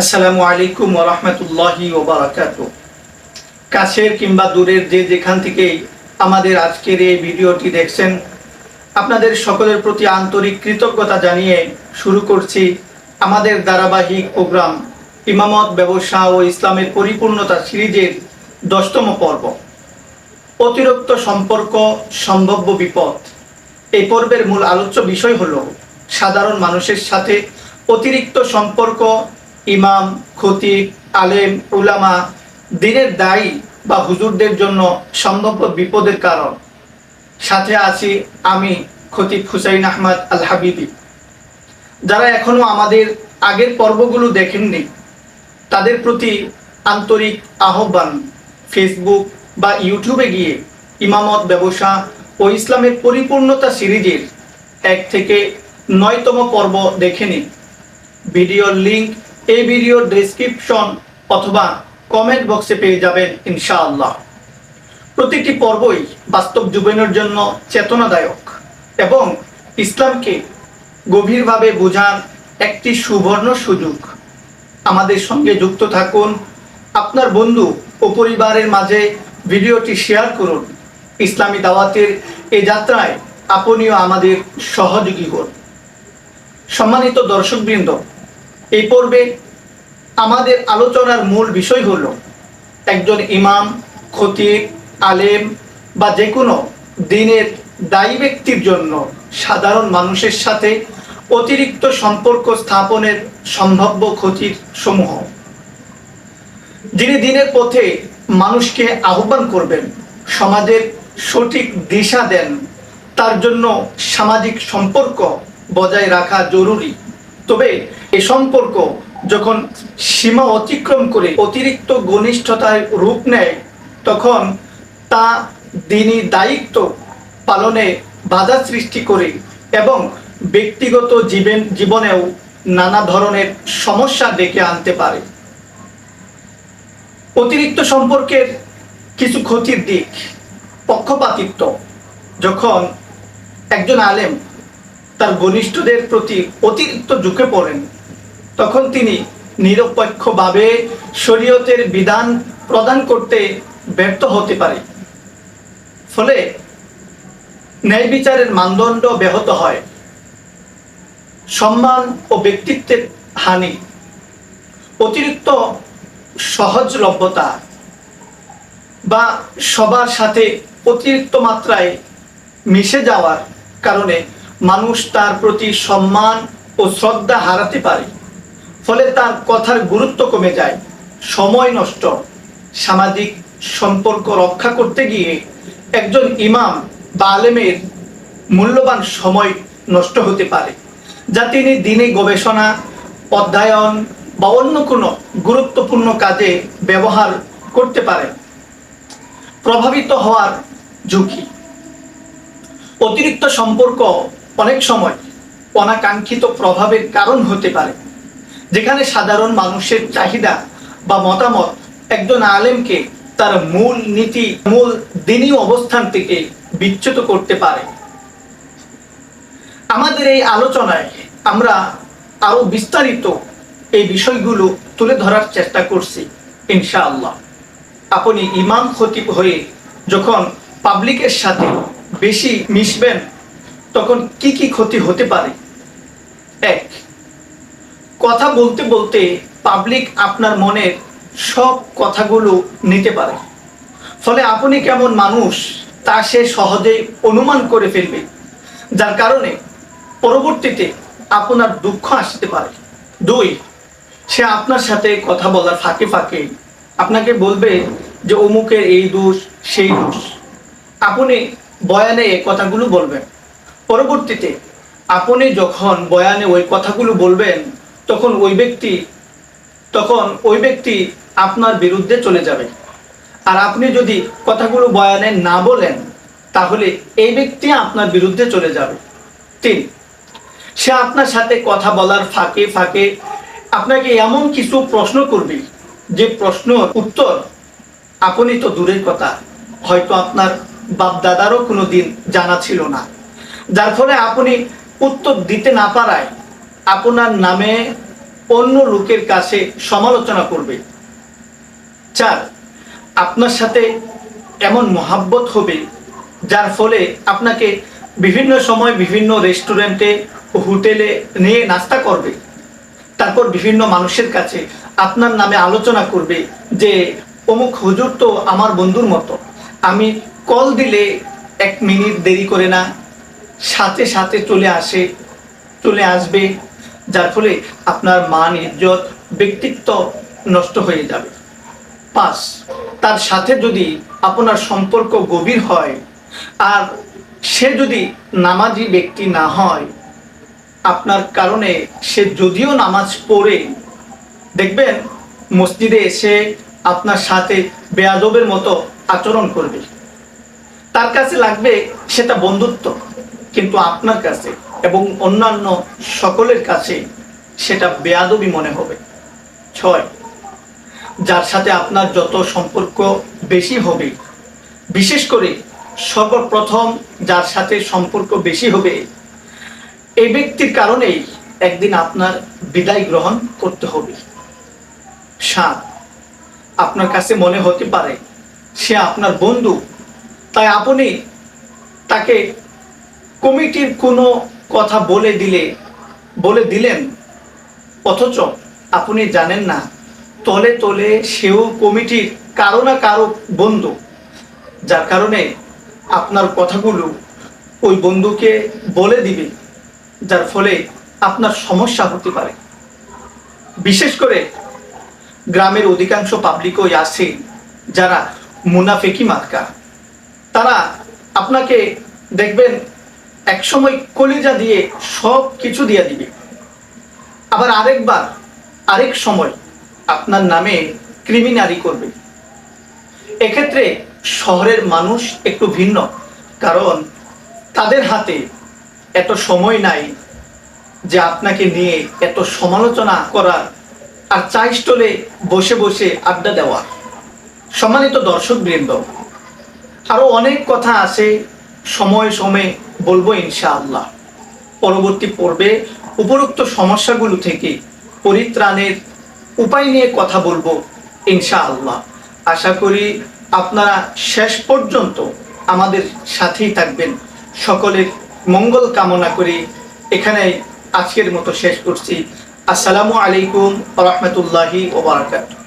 আসসালামু আলাইকুম ওরহমতুল্লাহি ওবরাকাত কাছের কিংবা দূরের যে যেখান থেকে আমাদের আজকের এই ভিডিওটি দেখছেন, আপনাদের সকলের প্রতি আন্তরিক কৃতজ্ঞতা জানিয়ে শুরু করছি আমাদের ধারাবাহিক প্রোগ্রাম ইমামত, ব্যবসা ও ইসলামের পরিপূর্ণতা সিরিজের দশতম পর্ব। অতিরিক্ত সম্পর্ক, সম্ভাব্য বিপদ। এই পর্বের মূল আলোচ্য বিষয় হলো সাধারণ মানুষের সাথে অতিরিক্ত সম্পর্ক ইমাম, খতিব, আলেম, উলামা দিনের দায়ী বা হুজুরদের জন্য সম্ভাব্য বিপদের কারণ। সাথে আছি আমি খতিব হুসাইন আহমদ আল হাবিবি যারা এখনও আমাদের আগের পর্বগুলো দেখেননি, তাদের প্রতি আন্তরিক আহ্বান। ফেসবুক বা ইউটিউবে গিয়ে ইমামত, ব্যবসা ও ইসলামের পরিপূর্ণতা সিরিজের এক থেকে নয়তম পর্ব দেখে নিন। ভিডিওর লিংক এই ভিডিওর ডেসক্রিপশন অথবা কমেন্ট বক্সে পেয়ে যাবেন ইনশাআল্লাহ। প্রতিটি পর্বই বাস্তব জীবনের জন্য চেতনাদায়ক এবং ইসলামকে গভীরভাবে বোঝার একটি সুবর্ণ সুযোগ। আমাদের সঙ্গে যুক্ত থাকুন। আপনার বন্ধু ও পরিবারের মাঝে ভিডিওটি শেয়ার করুন। ইসলামী দাওয়াতের এ যাত্রায় আপনিও আমাদের সহযোগী হন। সম্মানিত দর্শকবৃন্দ এই পর্বে আমাদের আলোচনার মূল বিষয় হলো একজন ইমাম, খতিব, আলেম বা যে কোনো দিনের দায়ী ব্যক্তির জন্য সাধারণ মানুষের সাথে অতিরিক্ত সম্পর্ক স্থাপনের সম্ভাব্য ক্ষতির সমূহ। যিনি দিনের পথে মানুষকে আহ্বান করবেন, সমাজের সঠিক দিশা দেন, তার জন্য সামাজিক সম্পর্ক বজায় রাখা জরুরি। তবে এ সম্পর্ক যখন সীমা অতিক্রম করে অতিরিক্ত ঘনিষ্ঠতায় রূপ নেয়, তখন তা দিনই দায়িত্ব পালনে বাধা সৃষ্টি করে এবং ব্যক্তিগত জীবন, জীবনেও নানা ধরনের সমস্যা ডেকে আনতে পারে। অতিরিক্ত সম্পর্কের কিছু ক্ষতির দিক, পক্ষপাতিত্ব। যখন একজন আলেম তার ঘনিষ্ঠদের প্রতি অতিরিক্ত ঝুঁকে পড়েন। তখন তিনি নিরপেক্ষভাবে শরীয়তের বিধান প্রদান করতে ব্যর্থ হতে পারে। ফলে ন্যায় বিচারের মানদণ্ড ব্যাহত হয়। সম্মান ও ব্যক্তিত্বের হানি, অতিরিক্ত সহজলভ্যতা বা সবার সাথে অতিরিক্ত মাত্রায় মিশে যাওয়ার কারণে মানুষ তার প্রতি সম্মান ও শ্রদ্ধা হারাতে পারে। ফলে তার কথার গুরুত্ব কমে যায়। সময় নষ্ট। সামাজিক সম্পর্ক রক্ষা করতে গিয়ে একজন ইমাম বা আলেমের মূল্যবান সময় নষ্ট হতে পারে, যা তিনি দিনে গবেষণা, অধ্যয়ন বা অন্য কোনো গুরুত্বপূর্ণ কাজে ব্যবহার করতে পারেন। প্রভাবিত হওয়ার ঝুঁকি। অতিরিক্ত সম্পর্ক অনেক সময় অনাকাঙ্ক্ষিত প্রভাবের কারণ হতে পারে। যেখানে সাধারণ মানুষের চাহিদা বা মতামত একজন আলেমকে তার মূল নীতি, মূল দিনী অবস্থান থেকে বিচ্যুত করতে পারে। আমাদের এই আলোচনায় আমরা আরও বিস্তারিত এই বিষয়গুলো তুলে ধরার চেষ্টা করছি, ইনশাআল্লাহ। আপনি ইমাম খতিব হয়ে যখন পাবলিকের সাথে বেশি মিশবেন তখন কি কি ক্ষতি হতে পারে? এক, কথা বলতে বলতে পাবলিক আপনার মনের সব কথাগুলো নিতে পারে। ফলে আপনি কেমন মানুষ, তা সে সহজে অনুমান করে ফেলবে। যার কারণে পরবর্তীতে আপনার দুঃখ আসতে পারে। দুই, সে আপনার সাথে কথা বলার ফাঁকে ফাঁকে আপনাকে বলবে যে অমুকের এই দোষ, সেই দোষ। আপনি বয়ানে কথাগুলো বলবেন। পরবর্তীতে আপনি যখন বয়ানে ওই কথাগুলো বলবেন, তখন ওই ব্যক্তি, তখন ওই ব্যক্তি আপনার বিরুদ্ধে চলে যাবে। আর আপনি যদি কথাগুলো বয়ানে না বলেন, তাহলে এই ব্যক্তি আপনার বিরুদ্ধে চলে যাবে। তিন, সে আপনার সাথে কথা বলার ফাঁকে ফাঁকে আপনাকে এমন কিছু প্রশ্ন করবে, যে প্রশ্ন উত্তর আপনি তো দূরের কথা। হয়তো আপনার বাপদাদারও কোনো দিন জানা ছিল না। যার ফলে আপনি উত্তর দিতে না পারায় আপনার নামে অন্য লোকের কাছে সমালোচনা করবে। চার, আপনার সাথে এমন মহাব্বত হবে, যার ফলে আপনাকে বিভিন্ন সময় বিভিন্ন রেস্টুরেন্টে, হোটেলে নিয়ে নাস্তা করবে। তারপর বিভিন্ন মানুষের কাছে আপনার নামে আলোচনা করবে যে, অমুক হুজুর তো আমার বন্ধুর মতো। আমি কল দিলে এক মিনিট দেরি করে না সাথে সাথে চলে আসে, চলে আসবে, যার ফলে আপনার মান, ইজ্জত, ব্যক্তিত্ব নষ্ট হয়ে যাবে। পাঁচ, তার সাথে যদি আপনার সম্পর্ক গভীর হয়, আর সে যদি নামাজি ব্যক্তি না হয়, আপনার কারণে সে যদিও নামাজ পড়ে, দেখবেন মসজিদে এসে আপনার সাথে বেয়াদবের মতো আচরণ করবে। তার কাছে লাগবে সেটা বন্ধুত্ব। কিন্তু আপনার কাছে এবং অন্যান্য সকলের কাছে সেটা বেয়াদবি মনে হবে। ছয়, যার সাথে আপনার যত সম্পর্ক বেশি হবে, বিশেষ করে সর্বপ্রথম যার সাথে সম্পর্ক বেশি হবে, এই ব্যক্তির কারণেই একদিন আপনার বিদায় গ্রহণ করতে হবে। সাত, আপনার কাছে মনে হতে পারে সে আপনার বন্ধু, তাই আপনি তাকে কমিটির কোনো কথা বলে দিলে, বলে দিলেন। অথচ আপনি জানেন না, তলে তলে সেও কমিটির কারও না কারও বন্ধু। যার কারণে আপনার কথাগুলো ওই বন্ধুকে বলে দিবে, যার ফলে আপনার সমস্যা হতে পারে। বিশেষ করে গ্রামের অধিকাংশ পাবলিকই আছে যারা মুনাফেকি মার্কা। তারা আপনাকে দেখবেন একসময় কলিজা দিয়ে সব কিছু দিয়ে দিবে। আবার আরেকবার, আরেক সময় আপনার নামে ক্রিমিনারি করবে। এক্ষেত্রে শহরের মানুষ একটু ভিন্ন, কারণ তাদের হাতে এত সময় নাই যে আপনাকে নিয়ে এত সমালোচনা করার আর চা স্টলে বসে বসে আড্ডা দেওয়া। সম্মানিত দর্শক বৃন্দ আরও অনেক কথা আছে সময়ে সময়ে বলব ইনশাআল্লাহ। পরবর্তী পর্বে উপরোক্ত সমস্যাগুলো থেকে পরিত্রাণের উপায় নিয়ে কথা বলব ইনশাআল্লাহ। আশা করি আপনারা শেষ পর্যন্ত আমাদের সাথেই থাকবেন। সকলের মঙ্গল কামনা করি এখানে আজকের মতো শেষ করছি। আসসালামু আলাইকুম রহমতুল্লাহি ওবরাকাতুহ